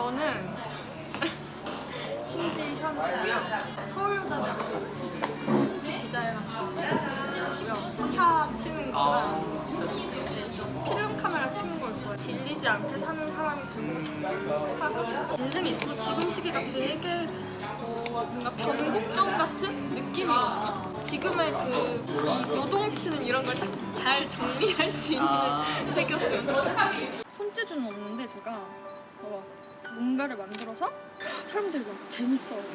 저는 신지현이고요. 서울여자대학교 지 디자인학과 친구고요. 기타 치는 거랑 필름 카메라 찍는 걸 좋아해. 질리지 않게 사는 사람이 되고 싶은 사람. 인생에 있어서 지금 시기가 되게 어, 뭔가 변곡점 같은 느낌이거든요. 지금의 그 요동치는 이런 걸잘 정리할 수 있는 책이었어요. 저는. 손재주는 없는데 제가 어, 뭔가를 만들어서 사람들이 막 재밌어하고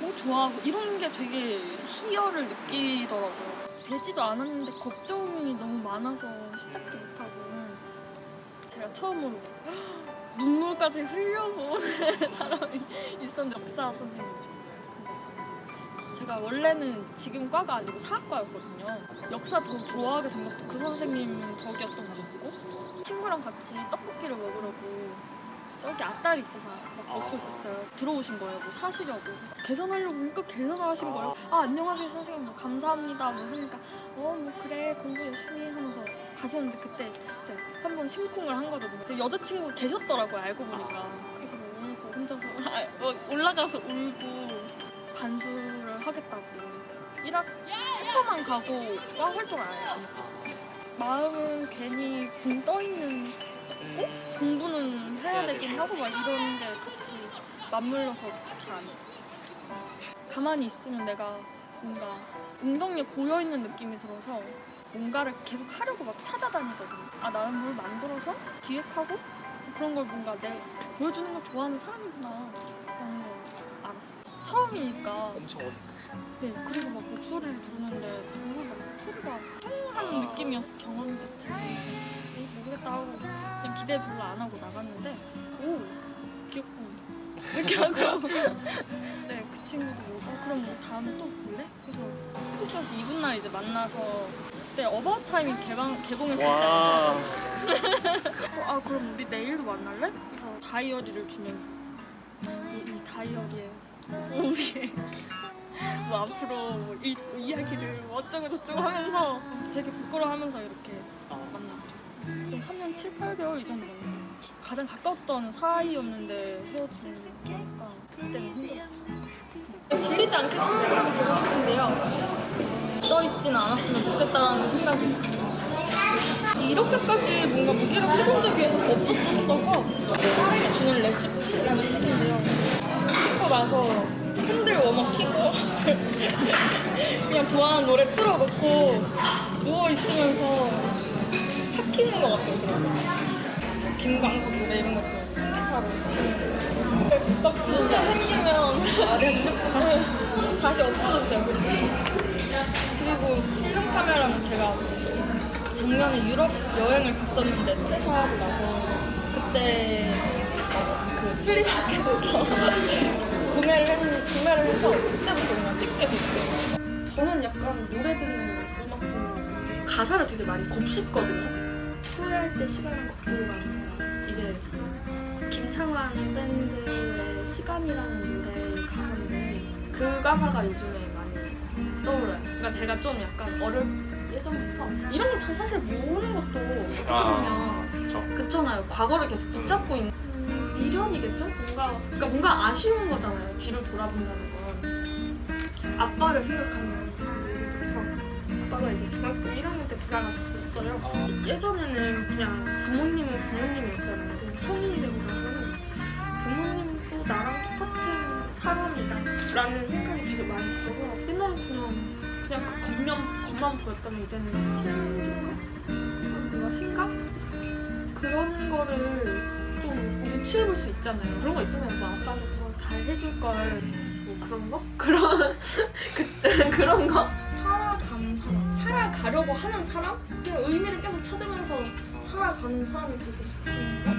뭐 좋아하고 이런 게 되게 희열을 느끼더라고요. 되지도 않았는데 걱정이 너무 많아서 시작도 못하고 제가 처음으로 눈물까지 흘려본 사람이 있었는데 역사 선생님이셨어요. 제가 원래는 지금 과가 아니고 사학과였거든요. 역사 더 좋아하게 된 것도 그 선생님 덕이었던 것 같고 친구랑 같이 떡볶이를 먹으려고 저기 앞다리 있어서 막 먹고 있었어요. 들어오신 거예요. 뭐 사시려고. 그래서 계산하려고 그러니까 계산을 하신 거예요. 아 안녕하세요 선생님. 뭐 감사합니다. 뭐 하니까 어 뭐 그래 공부 열심히 해 하면서 가시는데 그때 이제 한 번 심쿵을 한 거죠. 근데 여자친구 계셨더라고요. 알고 보니까. 그래서 뭐 울고 혼자서 아, 뭐 올라가서 울고 반수를 하겠다고 1학 세터만 가고 과 활동을 아예 안 했죠. 마음은 괜히 붕 떠 있는 거? 공부는 해야 되긴 하고 막 이러는데 같이 맞물려서 잘안 돼. 가만히 있으면 내가 뭔가 운동에 고여 있는 느낌이 들어서 뭔가를 계속 하려고 막 찾아다니거든. 아 나는 뭘 만들어서 기획하고 그런 걸 뭔가 내가 보여주는 걸 좋아하는 사람이구나 라는 걸 알았어. 처음이니까 엄청 어색해. 네, 그리고 막 목소리를 들었는데 뚱하는 느낌이었어. 경험 같은. 모르겠다 하고 그냥 기대 별로 안 하고 나갔는데 오 귀엽고 이렇게 하고 네, 그 친구도 뭐 어, 그럼 뭐 다음에 또 볼래? 그래서 크리스마스 이브 날 이제 만나서 그때 어바웃 타임이 개방 개봉했을 와. 때아 그럼 우리 내일도 만날래? 그래서 다이어리를 주면서 이, 이 다이어리에 우리의 뭐 앞으로 뭐 이, 이야기를 뭐 어쩌고 저쩌고 하면서 되게 부끄러워하면서 이렇게 어. 만났죠. 좀 3년 7, 8개월 이 정도. 가장 가까웠던 사이였는데 헤어지니까 그때는 힘들었어요. 질리지 않게 사는 사람이 되고 싶은데요. 떠있지는 않았으면 좋겠다라는 생각이 이렇게까지 뭔가 무게를 해본 적이 없었어서 사랑이 주는 레시피라는 책인데요. 씻고 나서 핸들 워머 키고 그냥 좋아하는 노래 틀어놓고 누워 있으면서 삭히는 것 같아요. 그냥. 김광석 노래 이런 것도 기타로 치는 막 진짜 생기면 아 내가 다시 없어졌어요. 그리고 필름 카메라는 제가 작년에 유럽 여행을 갔었는데 퇴사하고 나서 그때 그 플리마켓에서 구매를, 했, 구매를 해서 그때부터 그냥 찍게 됐어요. 저는 약간 노래 듣는 음악 듣는 가사를 되게 많이 곱씹거든요. 후회할 때 시간은 거꾸로 가는 거야. 이게 김창완 밴드의 시간이라는 노래 가사인데 그 가사가 요즘에 많이 떠올라요. 그러니까 제가 좀 약간 어릴 예전부터 이런 거 다 사실 모으는 것도 어떻게 아. 보면 그쵸. 그렇잖아요. 과거를 계속 붙잡고 있는 음, 미련이겠죠? 뭔가 그러니까 뭔가 아쉬운 거잖아요. 뒤를 돌아본다는 건 아빠를 생각하면 예를 들어서 아빠가 이제 중학교 1학년 때 돌아가셨어요. 아. 예전에는 그냥 부모님은 부모님이었잖아요. 성인이 되고 나서는 부모님도 나랑 똑같은 사람이다 라는 생각이 되게 많이 들어서 옛날엔 그냥 그냥 그 겉면, 겉만 보였다면 이제는 생각감? 뭔가 생각? 그런 거를 좀 유추해볼 수 있잖아요. 그런 거 있잖아요. 뭐 아빠도 더잘 해줄 걸. 뭐 그런 거? 그런 그, 그런 거? 살아가는 사람. 살아가려고 하는 사람? 그냥 의미를 계속 찾으면서 살아가는 사람이 되고 싶은 거?